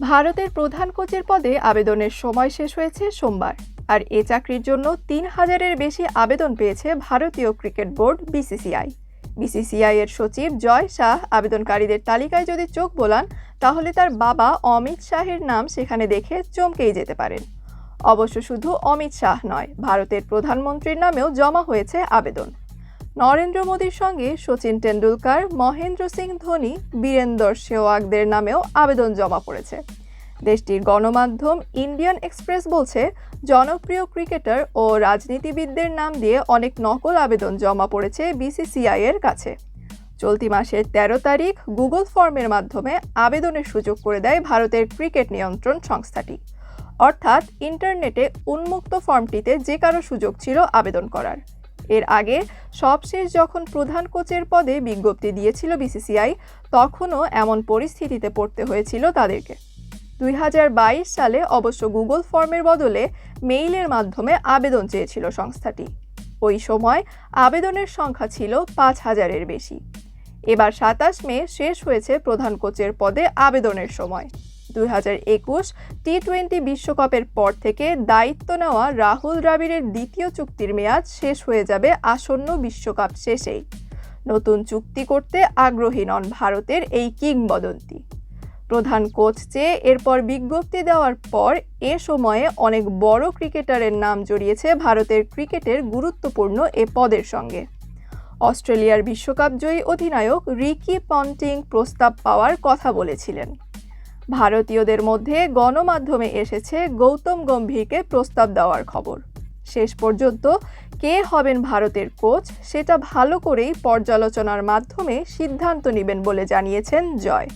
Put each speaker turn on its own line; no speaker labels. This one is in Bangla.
ভারতের প্রধান কোচের পদে আবেদনের সময় শেষ হয়েছে সোমবার। আর এ চাকরির জন্য তিন হাজারের বেশি আবেদন পেয়েছে ভারতীয় ক্রিকেট বোর্ড বিসিসিআই। বিসিসিআই এর সচিব জয় শাহ আবেদনকারীদের তালিকায় যদি চোখ বোলান, তাহলে তার বাবা অমিত শাহের নাম সেখানে দেখে চমকেই যেতে পারেন। অবশ্য শুধু অমিত শাহ নয়, ভারতের প্রধানমন্ত্রীর নামেও জমা হয়েছে আবেদন। নরেন্দ্র মোদীর সঙ্গে সচিন টেন্ডুলকার মহেন্দ্র সিং ধোনি, বীরেন্দর সেওয়াগদের নামেও আবেদন জমা পড়েছে। দেশটির গণমাধ্যম ইন্ডিয়ান এক্সপ্রেস বলছে, জনপ্রিয় ক্রিকেটার ও রাজনীতিবিদদের নাম দিয়ে অনেক নকল আবেদন জমা পড়েছে বিসিসিআই এর কাছে। চলতি মাসের তেরো তারিখ গুগল ফর্মের মাধ্যমে আবেদনের সুযোগ করে দেয় ভারতের ক্রিকেট নিয়ন্ত্রণ সংস্থাটি। অর্থাৎ ইন্টারনেটে উন্মুক্ত ফর্মটিতে যে কারও সুযোগ ছিল আবেদন করার। এর আগে সবশেষ যখন প্রধান কোচের পদে বিজ্ঞপ্তি দিয়েছিল বিসিসিআই, তখনও এমন পরিস্থিতিতে পড়তে হয়েছিল তাদেরকে। দুই হাজার বাইশ সালে অবশ্য গুগল ফর্মের বদলে মেইলের মাধ্যমে আবেদন চেয়েছিল সংস্থাটি। ওই সময় আবেদনের সংখ্যা ছিল পাঁচ হাজারের বেশি। এবার সাতাশ মে শেষ হয়েছে প্রধান কোচের পদে আবেদনের সময়। দুই হাজার একুশ টি টোয়েন্টি বিশ্বকাপের পর থেকে দায়িত্ব নেওয়া রাহুল দ্রাবিড়ের দ্বিতীয় চুক্তির মেয়াদ শেষ হয়ে যাবে আসন্ন বিশ্বকাপ শেষেই। নতুন চুক্তি করতে আগ্রহী নন ভারতের এই কিংবদন্তি। প্রধান কোচ চেয়ে এরপর বিজ্ঞপ্তি দেওয়ার পর এ সময়ে অনেক বড় ক্রিকেটারের নাম জড়িয়েছে ভারতের ক্রিকেটের গুরুত্বপূর্ণ এ পদের সঙ্গে। অস্ট্রেলিয়ার বিশ্বকাপ জয়ী অধিনায়ক রিকি পন্টিং প্রস্তাব পাওয়ার কথা বলেছিলেন। ভারতীয়দের মধ্যে গণমাধ্যমে এসেছে গৌতম গম্ভীরকে প্রস্তাব দেওয়ার খবর। শেষ পর্যন্ত কে হবেন ভারতের কোচ সেটা ভালো করেই পর্যালোচনার মাধ্যমে সিদ্ধান্ত নেবেন বলে জানিয়েছেন জয়।